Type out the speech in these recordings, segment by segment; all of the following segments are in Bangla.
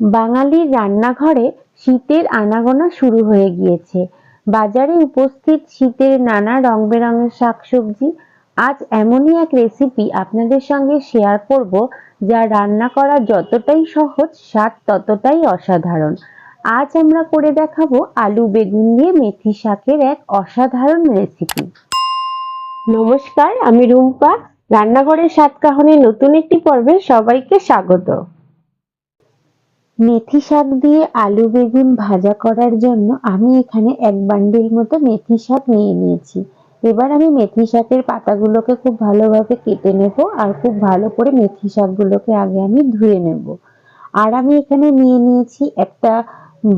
বাঙালির রান্নাঘরে শীতের আনাগোনা শুরু হয়ে গিয়েছে। বাজারে উপস্থিত শীতের নানা রং বেরঙের শাকসবজি। আজ এমনই এক রেসিপি আপনাদের সঙ্গে শেয়ার করব, যা রান্না করা যতটাই সহজ, স্বাদ ততটাই অসাধারণ। আজ আমরা করে দেখাবো আলু বেগুন দিয়ে মেথি শাকের এক অসাধারণ রেসিপি নমস্কার, আমি রুম্পা। রান্নাঘরের সাতকাহনের নতুন একটি পর্বে সবাইকে স্বাগত। মেথি শাক দিয়ে আলু বেগুন ভাজা করার জন্য আমি এখানে এক বান্ডিল মতো মেথি শাক নিয়ে নিয়েছি। এবার আমি মেথি শাকের পাতাগুলোকে খুব ভালোভাবে কেটে নেব আর খুব ভালো করে মেথি শাকগুলোকে আগে আমি ধুয়ে নেব। আর আমি এখানে নিয়ে নিয়েছি একটা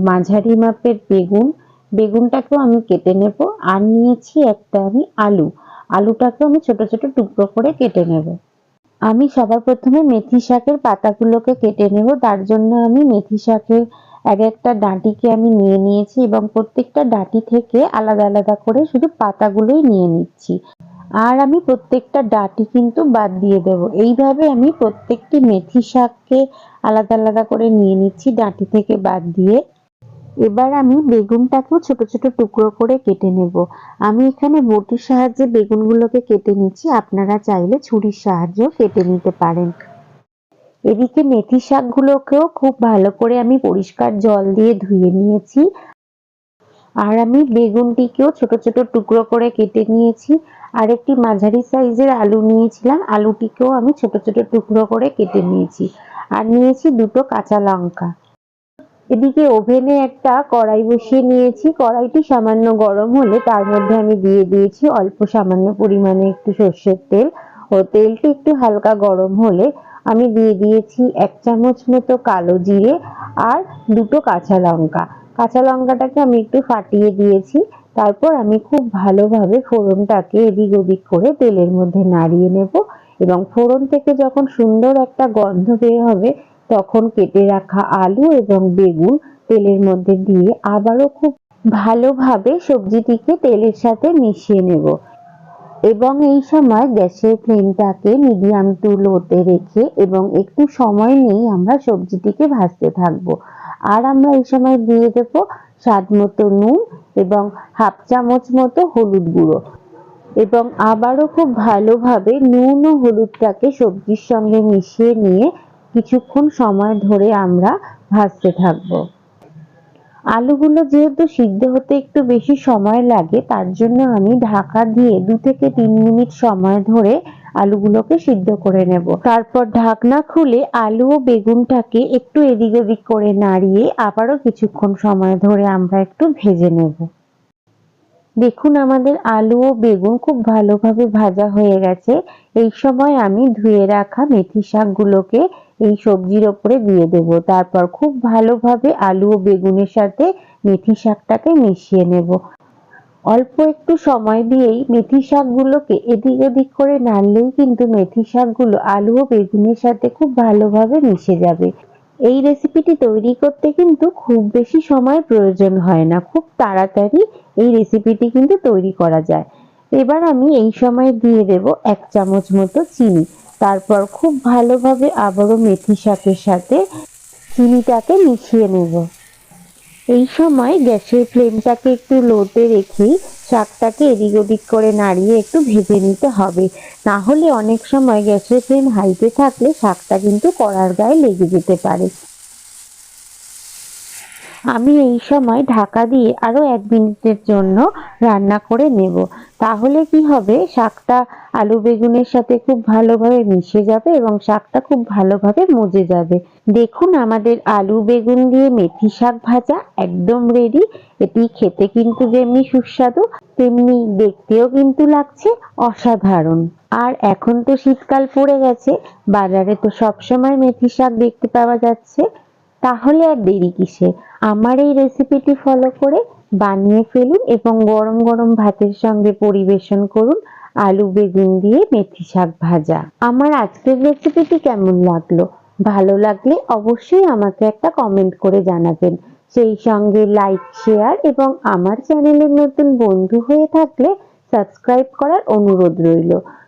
মাঝারি মাপের বেগুন। বেগুনটাকেও আমি কেটে নেব আর নিয়েছি একটা আমি আলু। আলুটাকেও আমি ছোট ছোট টুকরো করে কেটে নেব। আমি সবার প্রথমে মেথি শাকের পাতাগুলোকে কেটে নেব। তার জন্য আমি মেথি শাকের এক একটা ডাঁটিকে আমি নিয়ে নিয়েছি এবং প্রত্যেকটা ডাঁটি থেকে আলাদা আলাদা করে শুধু পাতাগুলোই নিয়ে নিচ্ছি। আর আমি প্রত্যেকটা ডাঁটি কিন্তু বাদ দিয়ে দেব। এইভাবে আমি প্রত্যেকটি মেথি শাককে আলাদা আলাদা করে নিয়ে নিচ্ছি ডাঁটি থেকে বাদ দিয়ে। এবার আমি বেগুনটাকেও ছোট ছোট টুকরো করে কেটে নেব। আমি এখানে বটির সাহায্যে বেগুনগুলোকে কেটে নিচ্ছি। আপনারা চাইলে ছুরির সাহায্যেও কেটে নিতে পারেন। এদিকে মেথি শাকগুলোকেও খুব ভালো করে আমি পরিষ্কার জল দিয়ে ধুয়ে নিয়েছি। আর আমি বেগুনটিকেও ছোট ছোট টুকরো করে কেটে নিয়েছি। আর একটি মাঝারি সাইজের আলু নিয়েছিলাম। আলুটিকেও আমি ছোট ছোট টুকরো করে কেটে নিয়েছি। আর নিয়েছি দুটো কাঁচা লঙ্কা। এদিকে ওভেনে একটা কড়াই বসিয়ে নিয়েছি। কড়াইটি সামান্য গরম হলে তার মধ্যে আমি দিয়ে দিয়েছি অল্প সামান্য পরিমাণে একটু সর্ষের তেল। ও তেলটি একটু হালকা গরম হলে আমি দিয়ে দিয়েছি এক চামচ মতো কালো জিরে আর দুটো কাঁচা লঙ্কা। কাঁচা লঙ্কাটাকে আমি একটু ফাটিয়ে দিয়েছি। তারপর আমি খুব ভালোভাবে ফোড়নটাকে এদিক ওদিক করে তেলের মধ্যে নাড়িয়ে নেব এবং ফোড়ন থেকে যখন সুন্দর একটা গন্ধ বের হবে তখন কেটে রাখা আলু এবং বেগুন তেলের মধ্যে দিয়ে আবারও খুব ভালোভাবে সবজিটিকে তেলের সাথে মিশিয়ে নেব। এবং এই সময় গ্যাসের ফ্লেমটাকে মিডিয়াম টু লোতে রেখে এবং একটু সময় নিয়ে আমরা সবজিটিকে ভাজতে থাকব। আর আমরা এই সময় দিয়ে দেব স্বাদ মতো নুন এবং হাফ চামচ মতো হলুদ গুঁড়ো। এবং আবারও খুব ভালোভাবে নুন ও হলুদটাকে সবজির সঙ্গে মিশিয়ে নিয়ে কিছুক্ষণ সময় ধরে আমরা ভাজতে থাকব। আলুগুলো যেহেতু সিদ্ধ হতে একটু বেশি সময় লাগে, তার জন্য আমি ঢাকা দিয়ে দু থেকে তিন মিনিট সময় ধরে আলুগুলোকে সিদ্ধ করে নেব। তারপর ঢাকনা খুলে আলু ও বেগুনটাকে একটু এদিক ওদিক করে নাড়িয়ে আবারও কিছুক্ষণ সময় ধরে আমরা একটু ভেজে নেব। দেখুন আমাদের আলু ও বেগুন খুব ভালোভাবে ভাজা হয়ে গেছে। এই সময় আমি ধুয়ে রাখা মেথি শাকগুলোকে এই সবজির ওপরে দিয়ে দেব। তারপর খুব ভালোভাবে আলু ও বেগুনের সাথে মেথি শাকটাকে মিশিয়ে নেব। অল্প একটু সময় দিয়েই মেথি শাকগুলোকে এদিক ওদিক করে নাড়লেই কিন্তু মেথি শাকগুলো আলু ও বেগুনের সাথে খুব ভালোভাবে মিশে যাবে। এই রেসিপিটি তৈরি করতে কিন্তু খুব বেশি সময় প্রয়োজন হয় না। খুব তাড়াতাড়ি এই রেসিপিটি কিন্তু তৈরি করা যায়। এবার আমি এই সময় দিয়ে দেব এক চামচ মতো চিনি। তারপর খুব ভালোভাবে আবারও মেথি শাকের সাথে চিনিটাকে মিশিয়ে নেব। এই সময় গ্যাসের ফ্লেমটাকে একটু লোতে রেখেই শাকটাকে এদিক ওদিক করে নাড়িয়ে একটু ভেজে নিতে হবে। না হলে অনেক সময় গ্যাসের ফ্লেম হাইতে থাকলে শাকটা কিন্তু কড়ার গায়ে লেগে যেতে পারে। আমি এই সময় ঢাকা দিয়ে আরও এক মিনিটের জন্য রান্না করে নেব। তাহলে কি হবে? শাকটা আলু বেগুনের সাথে খুব ভালোভাবে মিশে যাবে এবং শাকটা খুব ভালোভাবে মজে যাবে। দেখুন আমাদের আলু বেগুন দিয়ে মেথি শাক ভাজা একদম রেডি এটি খেতে কিন্তু যেমনি সুস্বাদু, তেমনি দেখতেও কিন্তু লাগছে অসাধারণ। আর এখন তো শীতকাল পড়ে গেছে, বাজারে তো সবসময় মেথি শাক দেখতে পাওয়া যাচ্ছে। তাহলে আর দেরি কিসে? আমার এই রেসিপিটি ফলো করে বানিয়ে ফেলুন এবং গরম গরম ভাতের সঙ্গে পরিবেশন করুন আলু, বেগুন দিয়ে মেথি শাক ভাজা। আমার আজকের রেসিপিটি কেমন লাগল? ভালো লাগলে অবশ্যই আমাকে একটা কমেন্ট করে জানাবেন। সেই সঙ্গে লাইক শেয়ার এবং আমার চ্যানেলের নতুন বন্ধু হয়ে থাকলে সাবস্ক্রাইব করার অনুরোধ রইল।